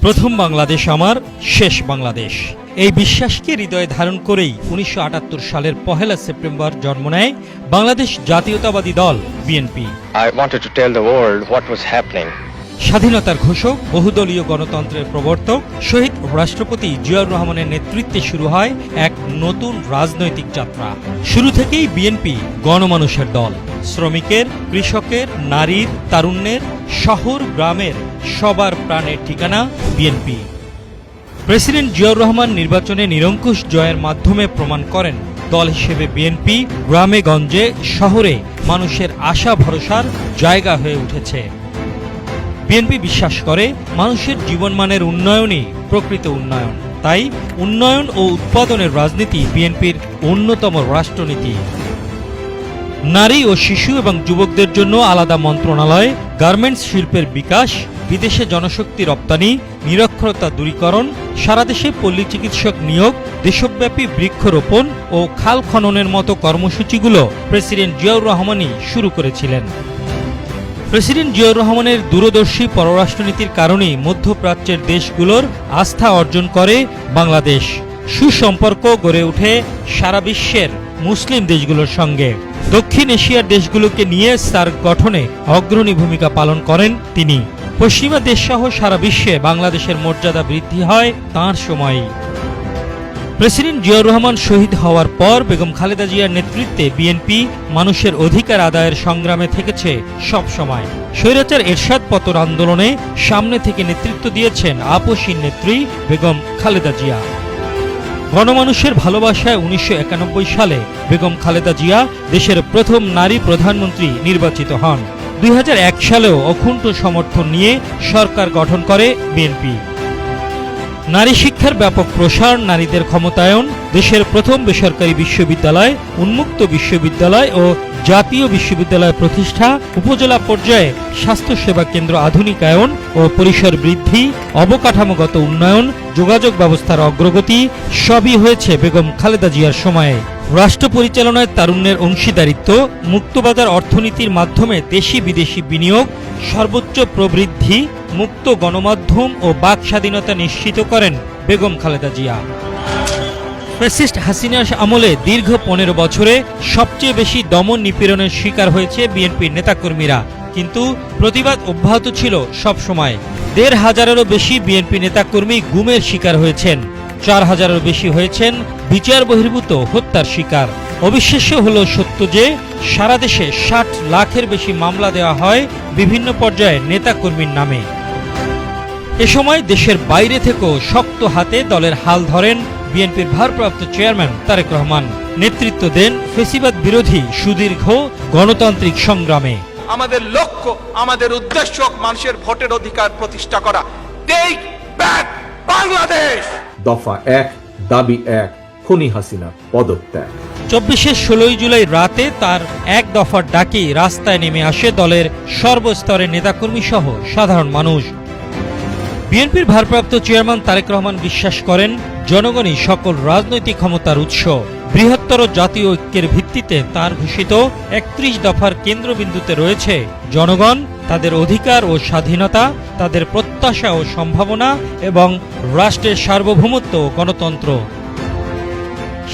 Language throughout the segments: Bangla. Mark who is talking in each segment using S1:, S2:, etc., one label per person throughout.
S1: প্রথম বাংলাদেশ আমার শেষ বাংলাদেশ। এই বিশ্বাসকে হৃদয়ে ধারণ করেই উনিশশো আটাত্তর সালের পহেলা সেপ্টেম্বর জন্ম নেয় বাংলাদেশ জাতীয়তাবাদী দল BNP.
S2: I wanted to tell the world what
S1: স্বাধীনতার ঘোষক বহুদলীয় গণতন্ত্রের প্রবর্তক শহীদ রাষ্ট্রপতি জিয়াউর রহমানের নেতৃত্বে শুরু হয় এক নতুন রাজনৈতিক যাত্রা। শুরু থেকেই বিএনপি গণমানুষের দল। শ্রমিকের কৃষকের নারীর তারুণ্যের শহর গ্রামের সবার প্রাণের ঠিকানা বিএনপি প্রেসিডেন্ট জিয়াউর রহমান নির্বাচনে নিরঙ্কুশ জয়ের মাধ্যমে প্রমাণ করেন। দল হিসেবে বিএনপি গ্রামে, গঞ্জে, শহরে মানুষের আশা, ভরসার জায়গা হয়ে উঠেছে। বিএনপি বিশ্বাস করে, মানুষের জীবনমানের উন্নয়নই প্রকৃত উন্নয়ন। তাই উন্নয়ন ও উৎপাদনের রাজনীতি বিএনপির অন্যতম রাষ্ট্রনীতি। নারী ও শিশু এবং যুবকদের জন্য আলাদা মন্ত্রণালয়, গার্মেন্টস শিল্পের বিকাশ বিদেশে জনশক্তি রপ্তানি, নিরক্ষরতা দূরীকরণ, সারা দেশে পল্লী চিকিৎসক নিয়োগ, দেশব্যাপী বৃক্ষরোপণ ও খাল খননের মতো কর্মসূচিগুলো প্রেসিডেন্ট জিয়াউর রহমানই শুরু করেছিলেন। প্রেসিডেন্ট জিয়াউর রহমানের দূরদর্শী পররাষ্ট্রনীতির কারণেই মধ্যপ্রাচ্যের দেশগুলোর আস্থা অর্জন করে বাংলাদেশ। সুসম্পর্ক গড়ে ওঠে সারা বিশ্বের মুসলিম দেশগুলোর সঙ্গে। দক্ষিণ এশিয়ার দেশগুলোকে নিয়ে তার গঠনে অগ্রণী ভূমিকা পালন করেন তিনি। পশ্চিমা দেশসহ সারা বিশ্বে বাংলাদেশের মর্যাদা বৃদ্ধি হয় তাঁর সময়ই। প্রেসিডেন্ট জিয়াউর রহমান শহীদ হওয়ার পর বেগম খালেদা জিয়ার নেতৃত্বে বিএনপি মানুষের অধিকার আদায়ের সংগ্রামে থেকেছে সব সময়। স্বৈরাচার এরশাদ পতন আন্দোলনে সামনে থেকে নেতৃত্ব দিয়েছেন আপসীন নেত্রী বেগম খালেদা জিয়া। গণমানুষের ভালোবাসায় উনিশশো একানব্বই সালে বেগম খালেদা জিয়া দেশের প্রথম নারী প্রধানমন্ত্রী নির্বাচিত হন। দুই হাজার এক সালেও অকুণ্ঠ সমর্থন নিয়ে সরকার গঠন করে বিএনপি। নারী শিক্ষার ব্যাপক প্রসার, নারীদের ক্ষমতায়ন, দেশের প্রথম বেসরকারি বিশ্ববিদ্যালয়, উন্মুক্ত বিশ্ববিদ্যালয় ও জাতীয় বিশ্ববিদ্যালয় প্রতিষ্ঠা, উপজেলা পর্যায়ে স্বাস্থ্যসেবা কেন্দ্র আধুনিকায়ন ও পরিসর বৃদ্ধি, অবকাঠামোগত উন্নয়ন, যোগাযোগ ব্যবস্থার অগ্রগতি, সবই হয়েছে বেগম খালেদা জিয়ার সময়ে। রাষ্ট্র পরিচালনায় তারুণ্যের অংশীদারিত্ব, মুক্তবাজার অর্থনীতির মাধ্যমে দেশি বিদেশি বিনিয়োগ, সর্বোচ্চ প্রবৃদ্ধি, মুক্ত গণমাধ্যম ও বাক স্বাধীনতা নিশ্চিত করেন বেগম খালেদা জিয়া। ফ্যাসিস্ট হাসিনার আমলে দীর্ঘ পনেরো বছরে সবচেয়ে বেশি দমন নিপীড়নের শিকার হয়েছে বিএনপির নেতাকর্মীরা। কিন্তু প্রতিবাদ অব্যাহত ছিল সব সময় দেড় হাজারেরও বেশি বিএনপি নেতাকর্মী গুমের শিকার হয়েছেন। চার হাজারের বেশি হয়েছেন বিচার বহির্ভূত হত্যার শিকার। অবিশ্বাস্য হল সত্য যে, সারা দেশে ষাট লাখের বেশি মামলা দেওয়া হয় বিভিন্ন পর্যায়ে নেতাকর্মীর নামে। এ সময় দেশের বাইরে থেকেও শক্ত হাতে দলের হাল ধরেন বিএনপির ভারপ্রাপ্ত চেয়ারম্যান তারেক রহমান। নেতৃত্ব দেন ফেসিবাদ বিরোধী সুদীর্ঘ গণতান্ত্রিক সংগ্রামে।
S3: আমাদের লক্ষ্য, আমাদের উদ্দেশ্য মানুষের ভোটের অধিকার প্রতিষ্ঠা করা। Take back Bangladesh!
S4: দফা এক দাবি এক খনি হাসিনা পদত্যাগ।
S1: চব্বিশে ষোলোই জুলাই রাতে তার এক দফার ডাকেই রাস্তায় নেমে আসে দলের সর্বস্তরের নেতাকর্মী সহ সাধারণ মানুষ। বিএনপির ভারপ্রাপ্ত চেয়ারম্যান তারেক রহমান বিশ্বাস করেন জনগণই সকল রাজনৈতিক ক্ষমতার উৎস। বৃহত্তর জাতীয় ঐক্যের ভিত্তিতে তার ঘোষিত একত্রিশ দফার কেন্দ্রবিন্দুতে রয়েছে জনগণ তাদের অধিকার ও স্বাধীনতা, তাদের প্রত্যাশা ও সম্ভাবনা এবং রাষ্ট্রের সার্বভৌমত্ব ও গণতন্ত্র।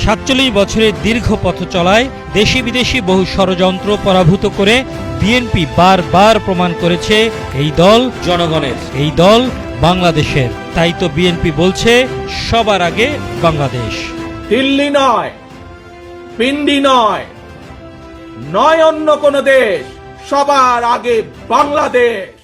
S1: সাতচল্লিশ বছরের দীর্ঘ পথ চলায় দেশি বিদেশি বহু ষড়যন্ত্র পরাভূত করে বিএনপি বারবার প্রমাণ করেছে এই দল জনগণের, এই দল বাংলাদেশের। তাই তো বিএনপি বলছে, সবার আগে বাংলাদেশ।
S4: দিল্লি নয়, পিন্ডি নয় নয় অন্য কোন দেশ। সবার আগে বাংলাদেশ।